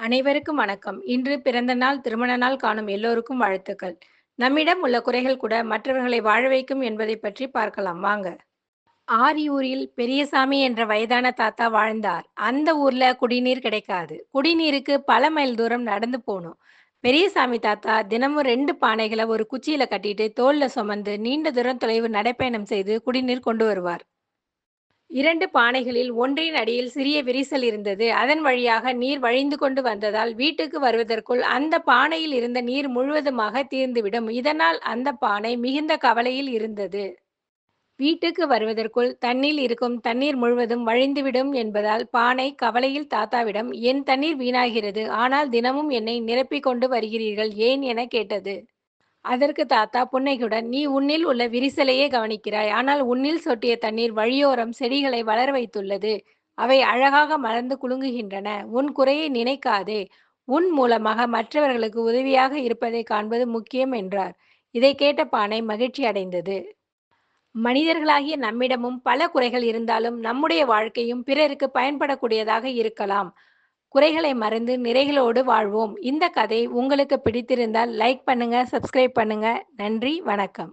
அனைவருக்கும் வணக்கம். இன்று பிறந்த நாள், திருமண நாள் காணும் எல்லோருக்கும் வாழ்த்துக்கள். நம்மிடம் உள்ள குறைகள் கூட மற்றவர்களை வாழ வைக்கும் என்பதைப் பற்றி பார்க்கலாம் வாங்க. ஆரியூரில் பெரியசாமி என்ற வயதான தாத்தா வாழ்ந்தார். அந்த ஊர்ல குடிநீர் கிடைக்காது. குடிநீருக்கு பல மைல் தூரம் நடந்து போனோம் பெரியசாமி தாத்தா தினமும் ரெண்டு பானைகளை ஒரு குச்சியில கட்டிட்டு தோல்ல சுமந்து நீண்ட தூரம் தொலைவு நடைப்பயணம் செய்து குடிநீர் கொண்டு வருவார். இரண்டு பானைகளில் ஒன்றின் அடியில் சிறிய விரிசல் இருந்தது. அதன் வழியாக நீர் வழிந்து கொண்டு வந்ததால் வீட்டுக்கு வருவதற்குள் அந்த பானையில் இருந்த நீர் முழுவதுமாக தீர்ந்துவிடும். இதனால் அந்த பானை மிகுந்த கவலையில் இருந்தது. வீட்டுக்கு வருவதற்குள் தண்ணீர் இருக்கும் தண்ணீர் முழுவதும் வழிந்துவிடும் என்பதால் பானை கவலையில் தாத்தாவிடம், "என் தண்ணீர் வீணாகிறது. ஆனால் தினமும் என்னை நிரப்பிக் கொண்டு வருகிறீர்கள் ஏன்?" என கேட்டது. அதற்கு தாத்தா புன்னகையுடன், "நீ உன்னில் உள்ள விரிசலையே கவனிக்கிறாய். ஆனால் உன்னில் சொட்டிய தண்ணீர் வழியோரம் செடிகளை வளர வைத்துள்ளது. அவை அழகாக மலர்ந்து குலுங்குகின்றன. உன் குறையை நினைக்காதே. உன் மூலமாக மற்றவர்களுக்கு உதவியாக இருப்பதை காண்பது முக்கியம்" என்றார். இதை கேட்ட பானை மகிழ்ச்சி அடைந்தது. மனிதர்களாகிய நம்மிடமும் பல குறைகள் இருந்தாலும் நம்முடைய வாழ்க்கையும் பிறருக்கு பயன்படக்கூடியதாக இருக்கலாம். குறைகளை மறந்து நிறைகளோடு வாழ்வோம். இந்த கதை உங்களுக்கு பிடித்திருந்தால் லைக் பண்ணுங்க, சப்ஸ்கிரைப் பண்ணுங்க. நன்றி, வணக்கம்.